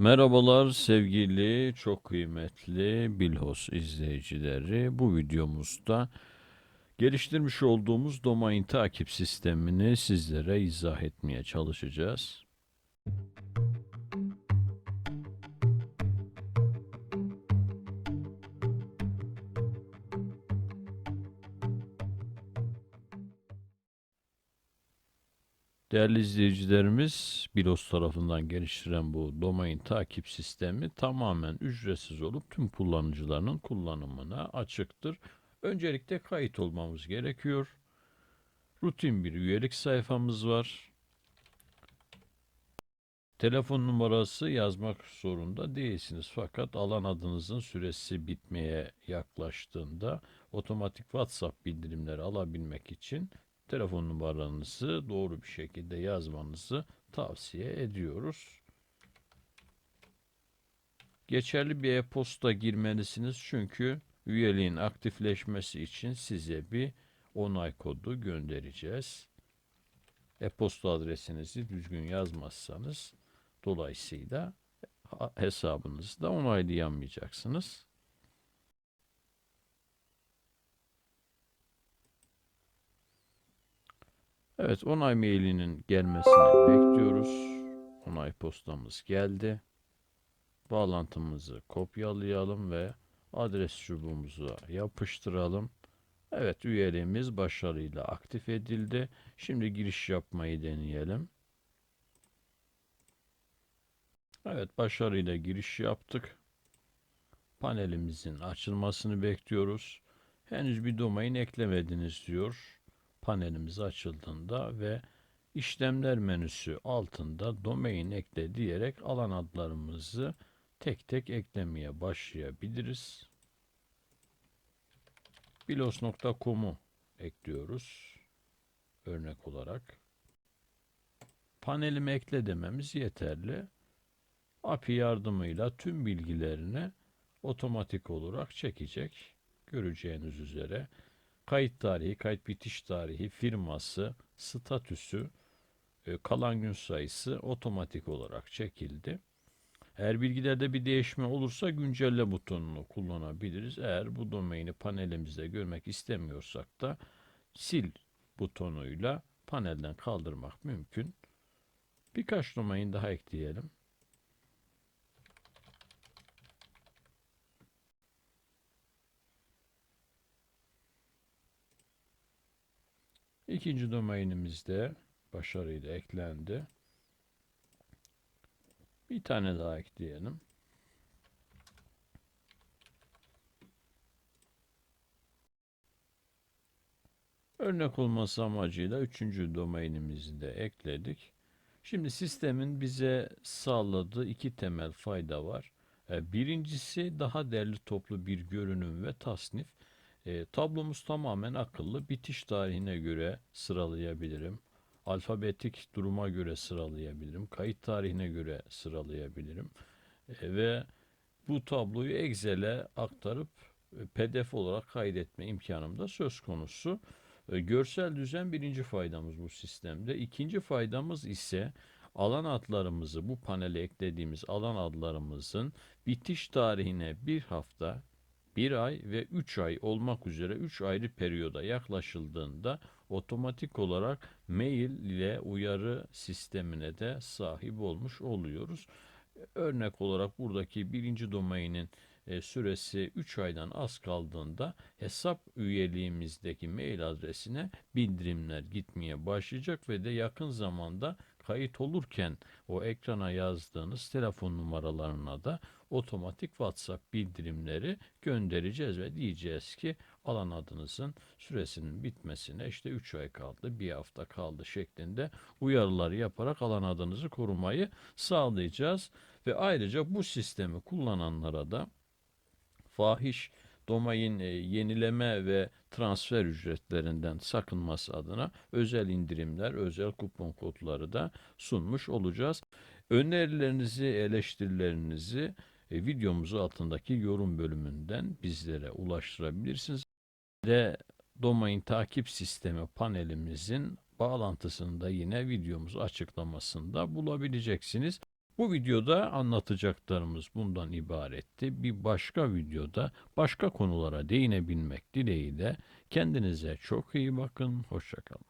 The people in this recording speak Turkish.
Merhabalar sevgili çok kıymetli Bilhos izleyicileri. Bu videomuzda geliştirmiş olduğumuz domain takip sistemini sizlere izah etmeye çalışacağız. Değerli izleyicilerimiz, Bilos tarafından geliştirilen bu domain takip sistemi tamamen ücretsiz olup tüm kullanıcılarının kullanımına açıktır. Öncelikle kayıt olmamız gerekiyor. Rutin bir üyelik sayfamız var. Telefon numarası yazmak zorunda değilsiniz fakat alan adınızın süresi bitmeye yaklaştığında otomatik WhatsApp bildirimleri alabilmek için telefon numaranızı doğru bir şekilde yazmanızı tavsiye ediyoruz. Geçerli bir e-posta girmelisiniz çünkü üyeliğin aktifleşmesi için size bir onay kodu göndereceğiz. E-posta adresinizi düzgün yazmazsanız dolayısıyla hesabınızı da onaylayamayacaksınız. Evet, onay mailinin gelmesini bekliyoruz. Onay postamız geldi. Bağlantımızı kopyalayalım ve adres çubuğumuza yapıştıralım. Evet, üyeliğimiz başarıyla aktif edildi. Şimdi giriş yapmayı deneyelim. Evet, başarıyla giriş yaptık. Panelimizin açılmasını bekliyoruz. Henüz bir domain eklemediniz diyor panelimiz açıldığında ve işlemler menüsü altında domain ekle diyerek alan adlarımızı tek tek eklemeye başlayabiliriz. bilos.com'u ekliyoruz örnek olarak. Panelimi ekle dememiz yeterli. API yardımıyla tüm bilgilerini otomatik olarak çekecek. Göreceğiniz üzere kayıt tarihi, kayıt bitiş tarihi, firması, statüsü, e, kalan gün sayısı otomatik olarak çekildi. Eğer bilgilerde bir değişme olursa güncelle butonunu kullanabiliriz. Eğer bu domaini panelimizde görmek istemiyorsak da sil butonuyla panelden kaldırmak mümkün. Birkaç domain daha ekleyelim. İkinci domainimiz de başarıyla eklendi. Bir tane daha ekleyelim. Örnek olması amacıyla üçüncü domainimizi de ekledik. Şimdi sistemin bize sağladığı iki temel fayda var. E, birincisi daha derli toplu bir görünüm ve tasnif. E, tablomuz tamamen akıllı. Bitiş tarihine göre sıralayabilirim. Alfabetik duruma göre sıralayabilirim. Kayıt tarihine göre sıralayabilirim. E, ve bu tabloyu Excel'e aktarıp e, PDF olarak kaydetme imkanım da söz konusu. E, görsel düzen birinci faydamız bu sistemde. İkinci faydamız ise alan adlarımızı bu panele eklediğimiz alan adlarımızın bitiş tarihine bir hafta bir ay ve üç ay olmak üzere üç ayrı periyoda yaklaşıldığında otomatik olarak mail ile uyarı sistemine de sahip olmuş oluyoruz. Örnek olarak buradaki birinci domainin e, süresi 3 aydan az kaldığında hesap üyeliğimizdeki mail adresine bildirimler gitmeye başlayacak ve de yakın zamanda kayıt olurken o ekrana yazdığınız telefon numaralarına da otomatik WhatsApp bildirimleri göndereceğiz ve diyeceğiz ki alan adınızın süresinin bitmesine işte 3 ay kaldı, 1 hafta kaldı şeklinde uyarılar yaparak alan adınızı korumayı sağlayacağız. Ve ayrıca bu sistemi kullananlara da fahiş domain e, yenileme ve transfer ücretlerinden sakınması adına özel indirimler, özel kupon kodları da sunmuş olacağız. Önerilerinizi, eleştirilerinizi e, videomuzu altındaki yorum bölümünden bizlere ulaştırabilirsiniz. Ve domain takip sistemi panelimizin bağlantısını da yine videomuz açıklamasında bulabileceksiniz. Bu videoda anlatacaklarımız bundan ibaretti. Bir başka videoda başka konulara değinebilmek dileğiyle kendinize çok iyi bakın. Hoşçakalın.